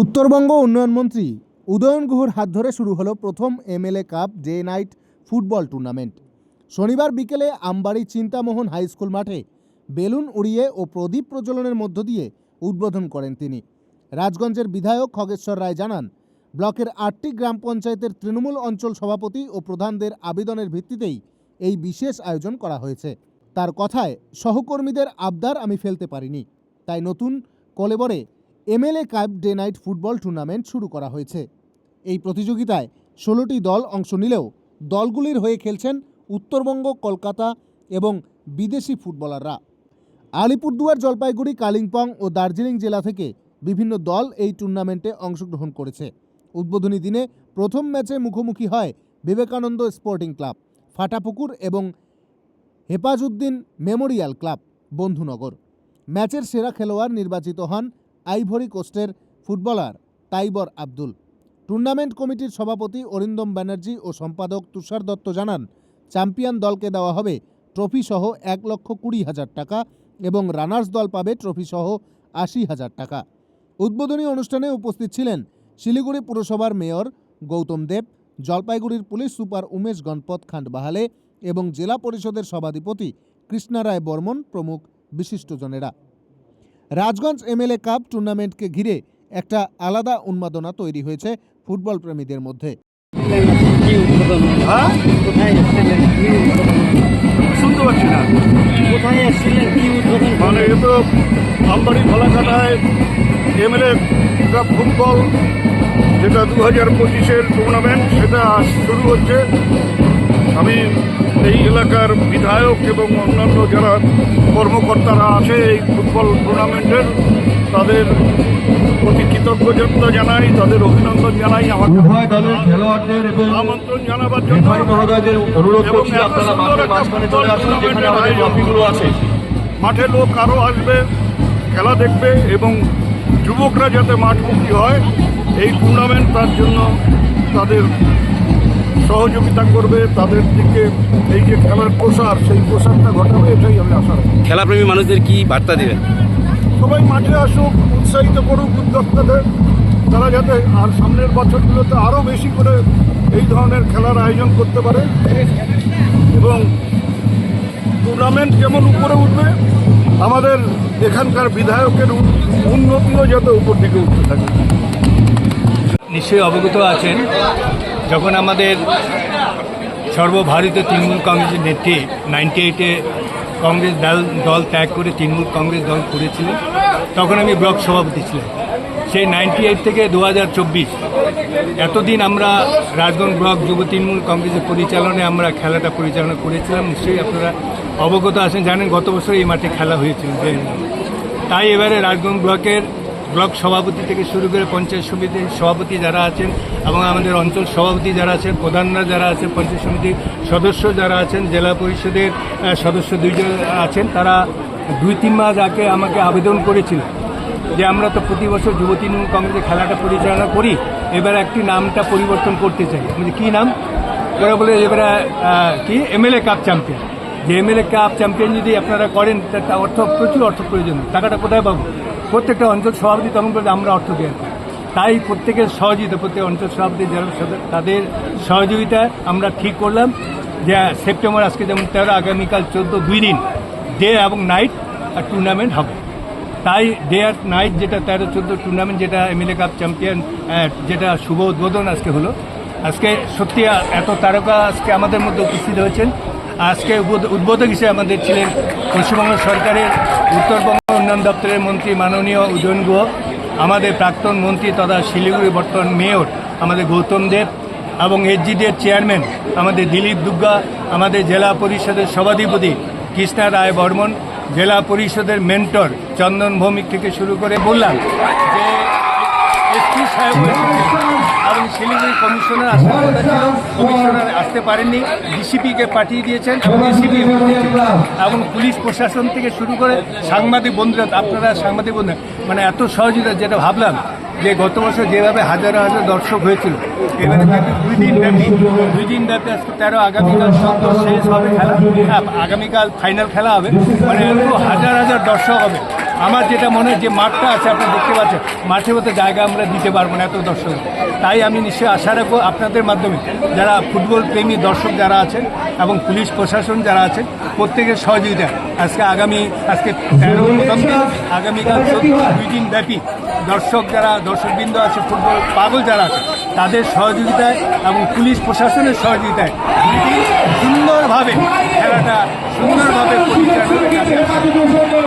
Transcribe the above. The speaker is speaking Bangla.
উত্তরবঙ্গ উন্নয়ন মন্ত্রী উদয়ন গুহর হাত ধরে শুরু হলো প্রথম MLA cup day night football tournament. শনিবার বিকেলে আমবাড়ি চিন্তামোহন হাই স্কুল মাঠে বেলুন উড়িয়ে ও প্রদীপ প্রজ্বলনের মধ্য দিয়ে উদ্বোধন করেন তিনি। রাজগঞ্জের বিধায়ক খগেশ্বর রায় জানান, ব্লকের আটটি গ্রাম পঞ্চায়েতের তৃণমূল অঞ্চল সভাপতি ও প্রধানদের আবেদনের ভিত্তিতেই এই বিশেষ আয়োজন করা হয়েছে। তার কথায় সহকর্মীদের আবদার আমি ফেলতে পারিনি, তাই নতুন কলেবরে MLA cup day night football tournament শুরু করা হয়েছে। এই প্রতিযোগিতায় ষোলোটি দল অংশ নিলেও দলগুলির হয়ে খেলছেন উত্তরবঙ্গ, কলকাতা এবং বিদেশি ফুটবলাররা। আলিপুরদুয়ার, জলপাইগুড়ি, কালিম্পং ও দার্জিলিং জেলা থেকে বিভিন্ন দল এই টুর্নামেন্টে অংশগ্রহণ করেছে। উদ্বোধনী দিনে প্রথম ম্যাচে মুখোমুখি হয় বিবেকানন্দ স্পোর্টিং ক্লাব, ফাটাপুকুর এবং হেফাজউদ্দিন মেমোরিয়াল ক্লাব, বন্ধুনগর। ম্যাচের সেরা খেলোয়াড় নির্বাচিত হন আইভরি কোস্টের ফুটবলার তাইবর আব্দুল। টুর্নামেন্ট কমিটির সভাপতি অরিন্দম ব্যানার্জি ও সম্পাদক তুষার দত্ত জানান, চ্যাম্পিয়ন দলকে দেওয়া হবে ট্রফি সহ এক লক্ষ কুড়ি হাজার টাকা এবং রানার্স দল পাবে ট্রফি সহ আশি হাজার টাকা। উদ্বোধনী অনুষ্ঠানে উপস্থিত ছিলেন শিলিগুড়ি পুরসভার মেয়র গৌতম দেব, জলপাইগুড়ির পুলিশ সুপার উমেশ গণপত খান্ডবাহালে এবং জেলা পরিষদের সভাধিপতি কৃষ্ণা রায় বর্মন প্রমুখ বিশিষ্টজনেরা। রাজগঞ্জ এমএলএ কাপ টুর্নামেন্টকে ঘিরে একটা আলাদা উন্মাদনা তৈরি হয়েছে ফুটবল প্রেমীদের মধ্যে। হ্যাঁ? শুনতে পাচ্ছি না। কোথায় এসেছিলেন? কি উদ্বোধন মানে এ তো আমবাড়ি ফালাকাটায় এমএলএ কাপ ফুটবল যেটা দু হাজার পঁচিশের টুর্নামেন্ট সেটা শুরু হচ্ছে। আমি এই এলাকার বিধায়ক এবং অন্যান্য যারা কর্মকর্তারা আছে এই ফুটবল টুর্নামেন্টের তাদের প্রতি কৃতজ্ঞতা জানাই তাদের অভিনন্দন জানাই আমাকে উভয় দলের খেলোয়াড়দের আমন্ত্রণ জানাবার জন্য মহোদয়দের অনুরোধ করছি আপনারা মাঠের মাঝখানে চলে আসুন যেখানে আমাদের ট্রফিগুলো আছে। মাঠে লোক আরও আসবে খেলা দেখবে এবং যুবকরা যাতে মাঠমুখী হয় এই টুর্নামেন্ট তার জন্য তাদের সহযোগিতা করবে তাদের দিকে এই যে খেলার প্রসার সেই প্রসারটা ঘটাবে এটাই আমি আশা রাখি। খেলাপ্রেমী মানুষদের কি বার্তা দেবেন? সবাই মাঠে আসুক উৎসাহিত করুক উদ্যোক্তাদের তারা যাতে আর সামনের বছরগুলোতে আরও বেশি করে এই ধরনের খেলার আয়োজন করতে পারে। এবং টুর্নামেন্ট যেমন উপরে উঠবে আমাদের এখানকার বিধায়কের উন্নতিও যাতে উপর দিকে উঠতে থাকে। নিশ্চয়ই অবগত আছেন। যখন আমাদের সর্বভারতীয় তৃণমূল কংগ্রেসের নেত্রী নাইনটি এইটে কংগ্রেস দল দল ত্যাগ করে তৃণমূল কংগ্রেস দল করেছিলেন তখন আমি ব্লক সভাপতি ছিলাম। সেই নাইনটি এইট থেকে দু হাজার চব্বিশ, এতদিন আমরা রাজগঞ্জ ব্লক যুব তৃণমূল কংগ্রেসের পরিচালনায় আমরা খেলাটা পরিচালনা করেছিলাম। নিশ্চয়ই আপনারা অবগত আছেন, জানেন গত বছর এই মাঠে খেলা হয়েছিল। তাই এবারে রাজগঞ্জ ব্লকের ব্লক সভাপতি থেকে শুরু করে পঞ্চায়েত সমিতির সভাপতি যারা আছেন এবং আমাদের অঞ্চল সভাপতি যারা আছেন, প্রধানরা যারা আছেন, পঞ্চায়েত সমিতির সদস্য যারা আছেন, জেলা পরিষদের সদস্য দুইজন আছেন, তারা দুই তিন মাস আগে আমাকে আবেদন করেছিল যে আমরা তো প্রতি বছর যুব তৃণমূল কংগ্রেসের খেলাটা পরিচালনা করি, এবার একটি নামটা পরিবর্তন করতে চাই। মানে কী নাম? ওরা বলে, এবারে কি? MLA cup champion. যে এমএলএ কাপ চ্যাম্পিয়ন যদি আপনারা করেন তা তা অর্থ প্রচুর অর্থ প্রয়োজন। টাকাটা কোথায় পাবো? প্রত্যেকটা অঞ্চল সভাপতি তখন করে আমরা অর্থ দিয়ে তাই প্রত্যেকের সহযোগিতা, প্রত্যেক অঞ্চল সভাপতি যারা তাদের সহযোগিতায় আমরা ঠিক করলাম যে সেপ্টেম্বর আজকে যেমন তেরো, আগামীকাল চোদ্দ, দুই দিন ডে এবং নাইট টুর্নামেন্ট হবে। তাই ডে আর নাইট যেটা তেরো, চোদ্দ টুর্নামেন্ট যেটা এমএলএ কাপ চ্যাম্পিয়ন যেটা শুভ উদ্বোধন আজকে হলো। আজকে সত্যি এত তারকা আজকে আমাদের মধ্যে উপস্থিত হয়েছেন। আজকে উদ্বোধ- উদ্বোধক হিসেবে আমাদের ছিলেন পশ্চিমবঙ্গ সরকারের উত্তরবঙ্গ উন্নয়ন দপ্তরের মন্ত্রী মাননীয় উদয়ন গুহ, আমাদের প্রাক্তন মন্ত্রী তথা শিলিগুড়ি বর্তমান মেয়র আমাদের গৌতম দেব এবং এইচজিডির চেয়ারম্যান আমাদের দিলীপ দুর্গা আমাদের জেলা পরিষদের সভাধিপতি কৃষ্ণা রায় বর্মন, জেলা পরিষদের মেন্টর চন্দন ভৌমিক থেকে শুরু করে বললাম যে সাহেব এবং শিলিগুড়ি কমিশনার আসার কথা ছিল কমিশনার আসতে পারেননি, ডিসিপিকে পাঠিয়ে দিয়েছেন, ডিসিপি এবং পুলিশ প্রশাসন থেকে শুরু করে সাংবাদিক বন্ধুরা, আপনারা সাংবাদিক বন্ধুরা মানে এত সহযোগিতা যেটা ভাবলাম যে গত বছর যেভাবে হাজার হাজার দর্শক হয়েছিল, এবারে দুই দিন ব্যাপী, দুই দিন ব্যাপী আজকে তেরো, আগামীকাল শেষ হবে খেলা, আগামীকাল ফাইনাল খেলা হবে মানে এত হাজার হাজার দর্শক হবে। আমার যেটা মনে হয় যে মাঠটা আছে আপনি দেখতে পাচ্ছেন মাঠে মতো জায়গা আমরা দিতে পারব না এত দর্শক। তাই আমি নিশ্চয়ই আশা রাখব আপনাদের মাধ্যমে, যারা ফুটবল প্রেমী দর্শক যারা আছেন এবং পুলিশ প্রশাসন যারা আছেন, প্রত্যেকের সহযোগিতা। আজকে আগামী, আজকে তেরো নভেম্বর, আগামীকাল দুই দিন ব্যাপী দর্শক যারা, দর্শকবৃন্দ আছে, ফুটবল পাগল যারা আছে, তাদের সহযোগিতায় এবং পুলিশ প্রশাসনের সহযোগিতায় সুন্দরভাবে খেলাটা সুন্দরভাবে পরিচালনা